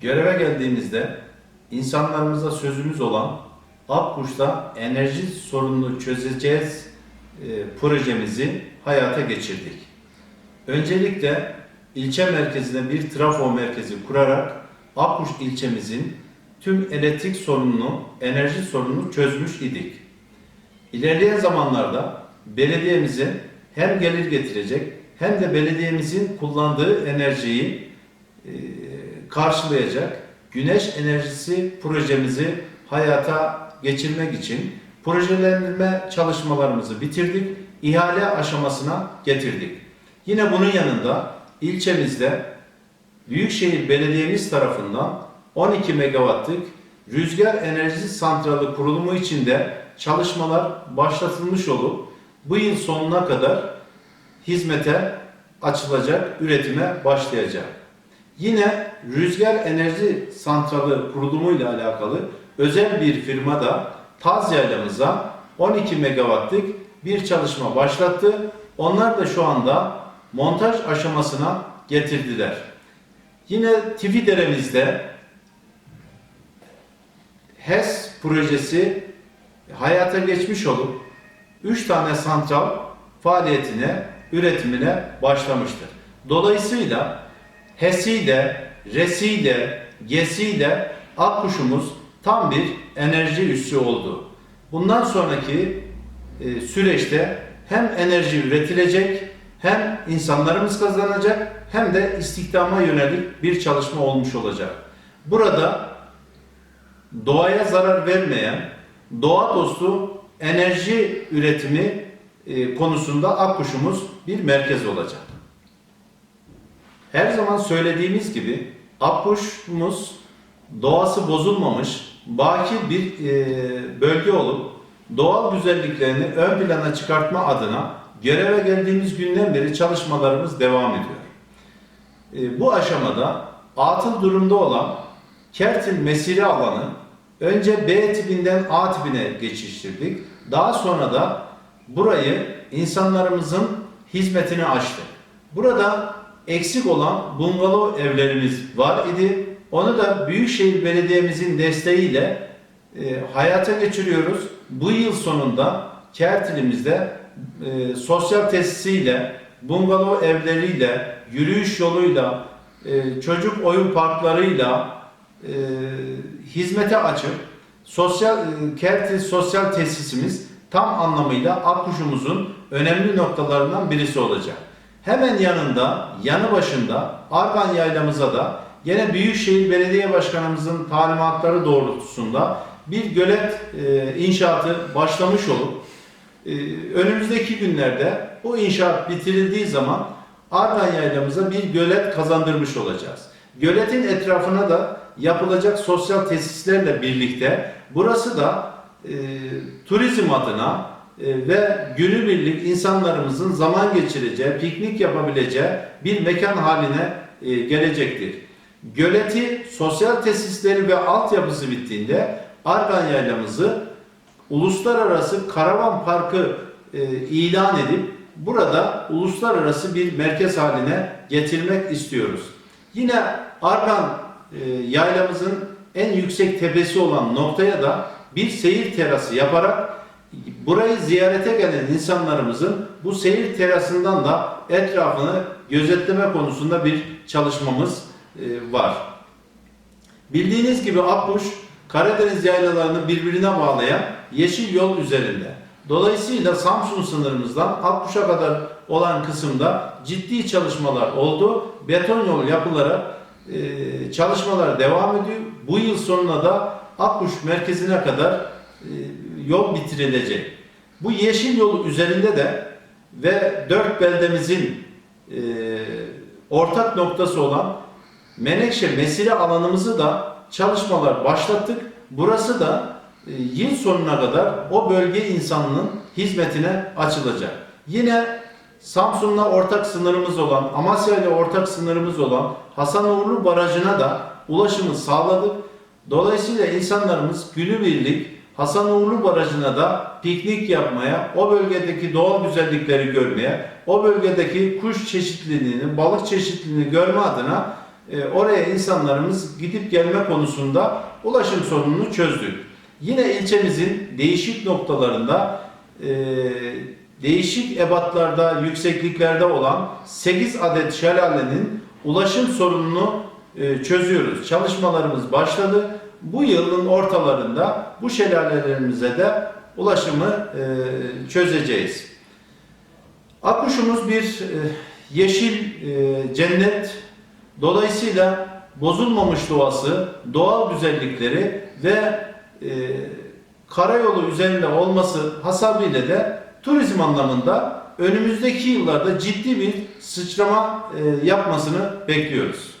Göreve geldiğimizde insanlarımıza sözümüz olan Akkuş'ta enerji sorununu çözeceğiz e, projemizi hayata geçirdik. Öncelikle ilçe merkezine bir trafo merkezi kurarak Akkuş ilçemizin tüm elektrik sorununu, enerji sorununu çözmüş idik. İlerleyen zamanlarda belediyemize hem gelir getirecek hem de belediyemizin kullandığı enerjiyi e, karşılayacak güneş enerjisi projemizi hayata geçirmek için projelendirme çalışmalarımızı bitirdik, ihale aşamasına getirdik. Yine bunun yanında ilçemizde Büyükşehir Belediyemiz tarafından 12 megawattlık rüzgar enerjisi santralı kurulumu için de çalışmalar başlatılmış olup bu yıl sonuna kadar hizmete açılacak, üretime başlayacak. Yine rüzgar enerji santralı kurulumuyla alakalı özel bir firma da Taz Yaylamıza 12 megawattlık bir çalışma başlattı. Onlar da şu anda montaj aşamasına getirdiler. Yine Tifidere'mizde HES projesi hayata geçmiş olup 3 tane santral faaliyetine, üretimine başlamıştır. Dolayısıyla HES'iyle, RES'iyle, GES'iyle Akkuş'umuz tam bir enerji üssü oldu. Bundan sonraki e, süreçte hem enerji üretilecek, hem insanlarımız kazanacak, hem de istihdama yönelik bir çalışma olmuş olacak. Burada doğaya zarar vermeyen, doğa dostu enerji üretimi e, konusunda Akkuş'umuz bir merkez olacak. Her zaman söylediğimiz gibi Akkuş'umuz doğası bozulmamış, bakir bir e, bölge olup doğal güzelliklerini ön plana çıkartma adına göreve geldiğimiz günden beri çalışmalarımız devam ediyor. E, bu aşamada atıl durumda olan Kertil mesire alanı önce B tipinden A tipine geçiştirdik. Daha sonra da burayı insanlarımızın hizmetine açtık. Burada eksik olan bungalov evlerimiz var idi. Onu da Büyükşehir Belediye'mizin desteğiyle e, hayata geçiriyoruz. Bu yıl sonunda Kertil'imizde e, sosyal tesisiyle, bungalov evleriyle, yürüyüş yoluyla, e, çocuk oyun parklarıyla e, hizmete açıp sosyal e, Kertil sosyal tesisimiz tam anlamıyla Akkuş'umuzun önemli noktalarından birisi olacak. Hemen yanında, yanı başında Argan Yaylamıza da yine Büyükşehir Belediye Başkanımızın talimatları doğrultusunda bir gölet e, inşaatı başlamış olup e, önümüzdeki günlerde bu inşaat bitirildiği zaman Argan Yaylamıza bir gölet kazandırmış olacağız. Göletin etrafına da yapılacak sosyal tesislerle birlikte burası da e, turizm adına ve günübirlik insanlarımızın zaman geçireceği, piknik yapabileceği bir mekan haline e, gelecektir. Göleti, sosyal tesisleri ve altyapısı bittiğinde Argan Yaylamızı uluslararası karavan parkı e, ilan edip burada uluslararası bir merkez haline getirmek istiyoruz. Yine Argan e, yaylamızın en yüksek tepesi olan noktaya da bir seyir terası yaparak burayı ziyarete gelen insanlarımızın bu seyir terasından da etrafını gözetleme konusunda bir çalışmamız e, var. Bildiğiniz gibi Akkuş, Karadeniz yaylalarını birbirine bağlayan yeşil yol üzerinde. Dolayısıyla Samsun sınırımızdan Akkuş'a kadar olan kısımda ciddi çalışmalar oldu. Beton yol yapılarak e, çalışmalar devam ediyor. Bu yıl sonuna da Akkuş merkezine kadar e, yol bitirilecek. Bu yeşil yol üzerinde de ve dört beldemizin e, ortak noktası olan Menekşe mesire alanımızı da çalışmalar başlattık. Burası da e, yıl sonuna kadar o bölge insanının hizmetine açılacak. Yine Samsun'la ortak sınırımız olan, Amasya ile ortak sınırımız olan Hasanoğlu Barajı'na da ulaşımı sağladık. Dolayısıyla insanlarımız günübirlik Hasanoğlu Barajı'na da piknik yapmaya, o bölgedeki doğal güzellikleri görmeye, o bölgedeki kuş çeşitliliğini, balık çeşitliliğini görme adına e, oraya insanlarımız gidip gelme konusunda ulaşım sorununu çözdük. Yine ilçemizin değişik noktalarında e, değişik ebatlarda, yüksekliklerde olan 8 adet şelalenin ulaşım sorununu e, çözüyoruz. Çalışmalarımız başladı. Bu yılın ortalarında bu şelalelerimize de ulaşımı e, çözeceğiz. Akkuşumuz bir e, yeşil e, cennet. Dolayısıyla bozulmamış doğası, doğal güzellikleri ve e, karayolu üzerinde olması hasabıyla de turizm anlamında önümüzdeki yıllarda ciddi bir sıçrama e, yapmasını bekliyoruz.